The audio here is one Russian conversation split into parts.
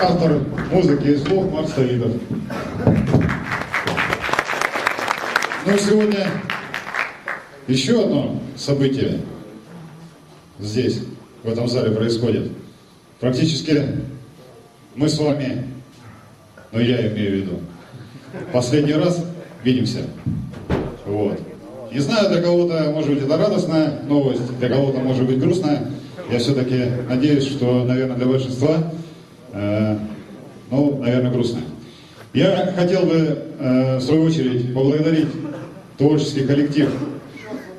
автор музыки и слов Марк Ставидов. Ну, сегодня еще одно событие здесь, в этом зале происходит. Практически мы с вами, ну я имею в виду, последний раз видимся. Вот. Не знаю, для кого-то, может быть, это радостная новость, для кого-то, может быть, грустная. Я все-таки надеюсь, что, наверное, для большинства, ну, наверное, грустная. Я хотел бы, э, в свою очередь, поблагодарить творческий коллектив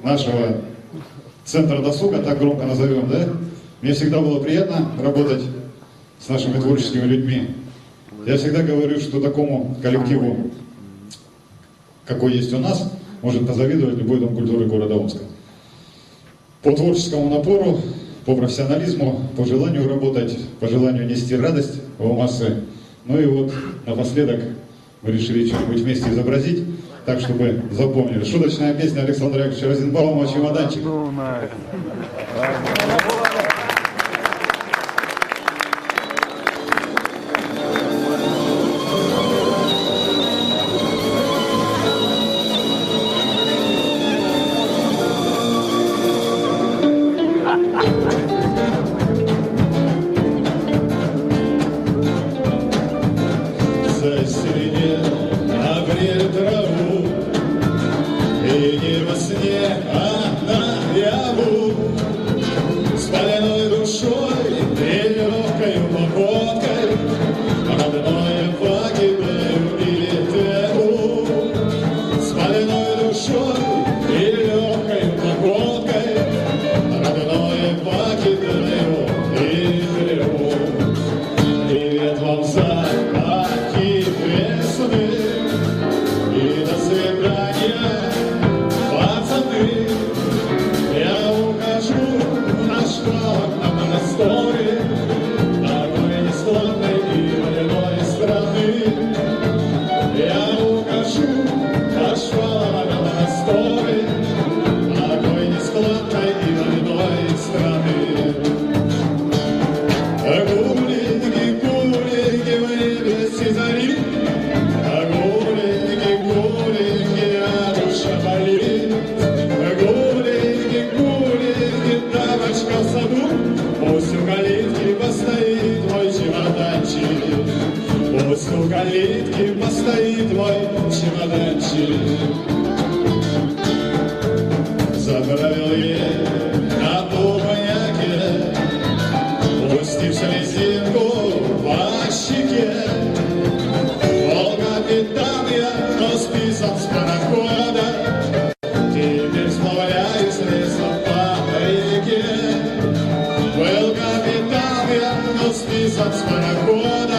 нашего Центра досуга, так громко назовем, да? Мне всегда было приятно работать с нашими творческими людьми. Я всегда говорю, что такому коллективу, какой есть у нас, может позавидовать любой дом культуры города Омска. По творческому напору, по профессионализму, по желанию работать, по желанию нести радость в массы. Ну и вот напоследок мы решили что-нибудь вместе изобразить, так чтобы запомнили. Шуточная песня Александра Яковлевича Розенбаума «Чемоданчик». Калитки постоит мой чемоданчик. Заправил ей на тубняке Пустив слезинку по щеке Волга капитан я, но списан с парохода Теперь сплавляюсь лесом по реке Был капитан я, но списан с парохода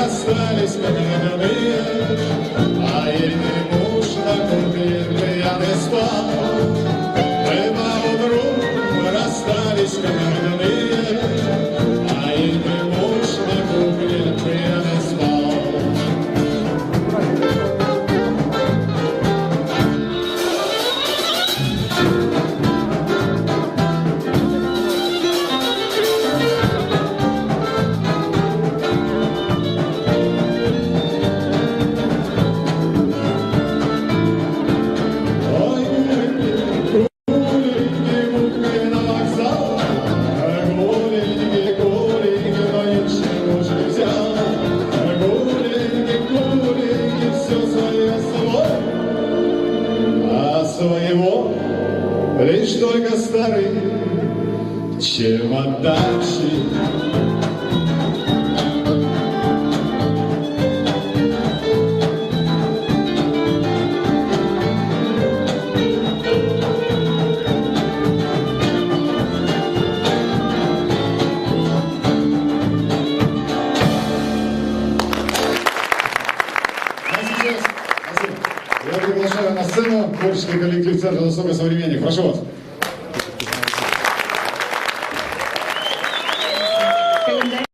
расстались как родные, А ельный муж на кухне пьяный спал. А своего лишь только старый чемоданчик. Я приглашаю на сцену творческий коллектив Центра «Досуга современник». Прошу вас.